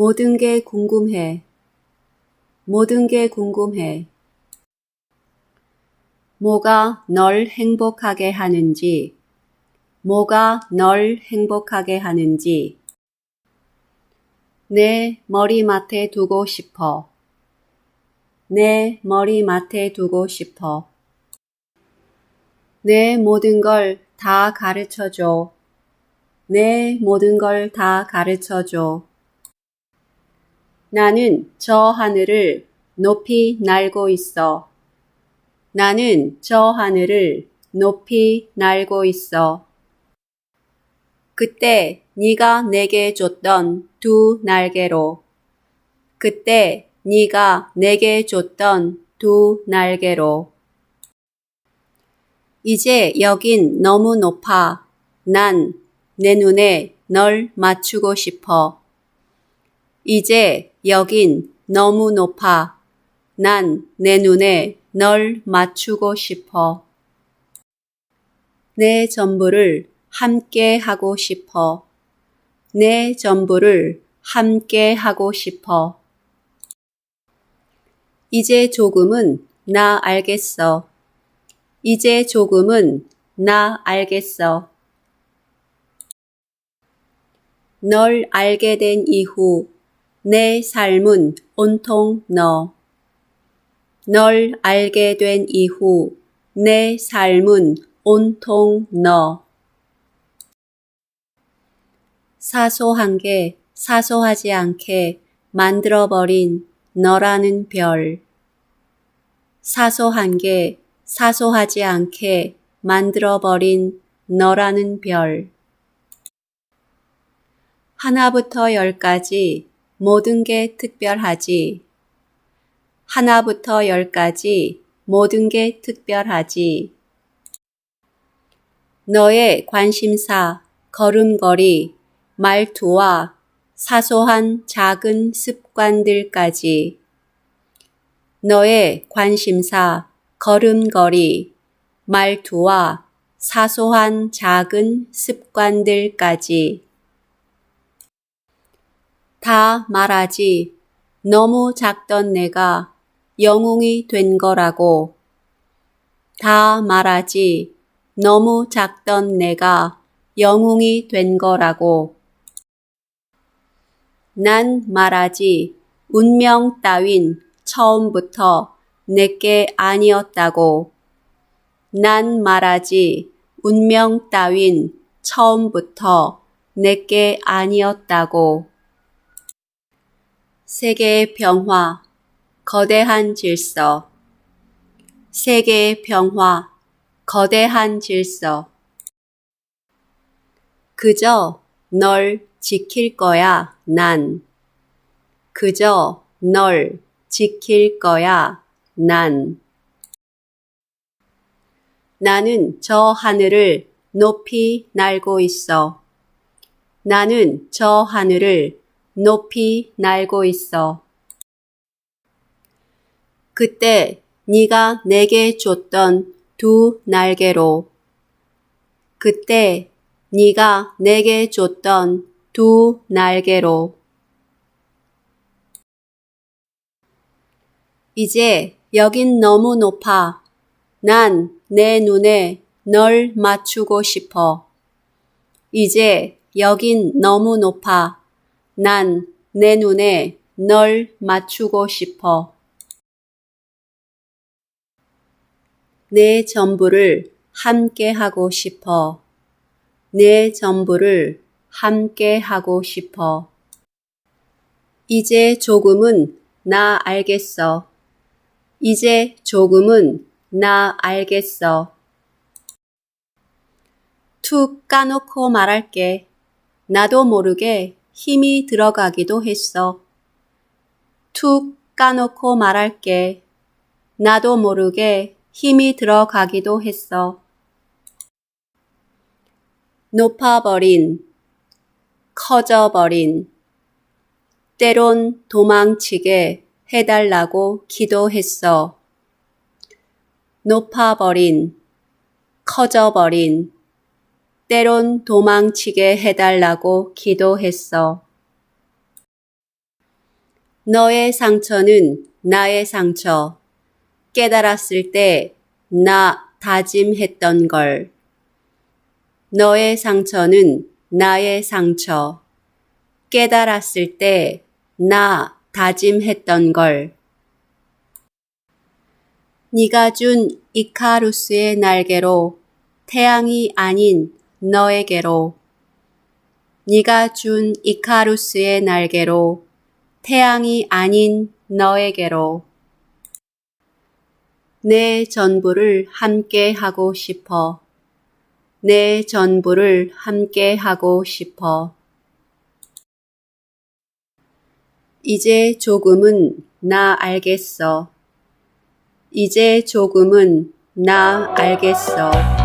모든 게 궁금해. 모든 게 궁금해. 뭐가 널 행복하게 하는지, 뭐가 널 행복하게 하는지. 내 머리맡에 두고 싶어. 내 머리맡에 두고 싶어. 내 모든 걸 다 가르쳐 줘. 내 모든 걸 다 가르쳐 줘. 나는 저 하늘을 높이 날고 있어. 나는 저 하늘을 높이 날고 있어. 그때 네가 내게 줬던 두 날개로 그때 네가 내게 줬던 두 날개로 이제 여긴 너무 높아. 난 내 눈에 널 맞추고 싶어. 이제 여긴 너무 높아. 난 내 눈에 널 맞추고 싶어. 내 전부를 함께 하고 싶어. 내 전부를 함께 하고 싶어. 이제 조금은 나 알겠어. 이제 조금은 나 알겠어. 널 알게 된 이후 내 삶은 온통 너. 널 알게 된 이후 내 삶은 온통 너. 사소한 게 사소하지 않게 만들어버린 너라는 별. 사소한 게 사소하지 않게 만들어버린 너라는 별. 하나부터 열까지 모든 게 특별하지. 하나부터 열까지 모든 게 특별하지. 너의 관심사, 걸음걸이, 말투와 사소한 작은 습관들까지. 너의 관심사, 걸음걸이, 말투와 사소한 작은 습관들까지. 다 말하지. 너무 작던 내가 영웅이 된 거라고. 다 말하지. 너무 작던 내가 영웅이 된 거라고. 난 말하지. 운명 따윈 처음부터 내게 아니었다고. 난 말하지. 운명 따윈 처음부터 내게 아니었다고. 세계의 평화, 거대한 질서. 세계의 평화, 거대한 질서. 그저 널 지킬 거야, 난. 그저 널 지킬 거야, 난. 나는 저 하늘을 높이 날고 있어. 나는 저 하늘을 높이 날고 있어. 그때 네가 내게 줬던 두 날개로 그때 네가 내게 줬던 두 날개로 이제 여긴 너무 높아. 난 내 눈에 널 맞추고 싶어. 이제 여긴 너무 높아. 난 내 눈에 널 맞추고 싶어. 내 전부를 함께 하고 싶어. 내 전부를 함께 하고 싶어. 이제 조금은 나 알겠어. 이제 조금은 나 알겠어. 툭 까놓고 말할게. 나도 모르게 힘이 들어가기도 했어. 툭 까놓고 말할게. 나도 모르게 힘이 들어가기도 했어. 높아버린, 커져버린, 때론 도망치게 해달라고 기도했어. 높아버린, 커져버린, 때론 도망치게 해달라고 기도했어. 너의 상처는 나의 상처. 깨달았을 때 나 다짐했던 걸. 너의 상처는 나의 상처. 깨달았을 때 나 다짐했던 걸. 네가 준 이카루스의 날개로 태양이 아닌 너에게로 네가 준 이카루스의 날개로 태양이 아닌 너에게로 내 전부를 함께 하고 싶어. 내 전부를 함께 하고 싶어. 이제 조금은 나 알겠어. 이제 조금은 나 알겠어.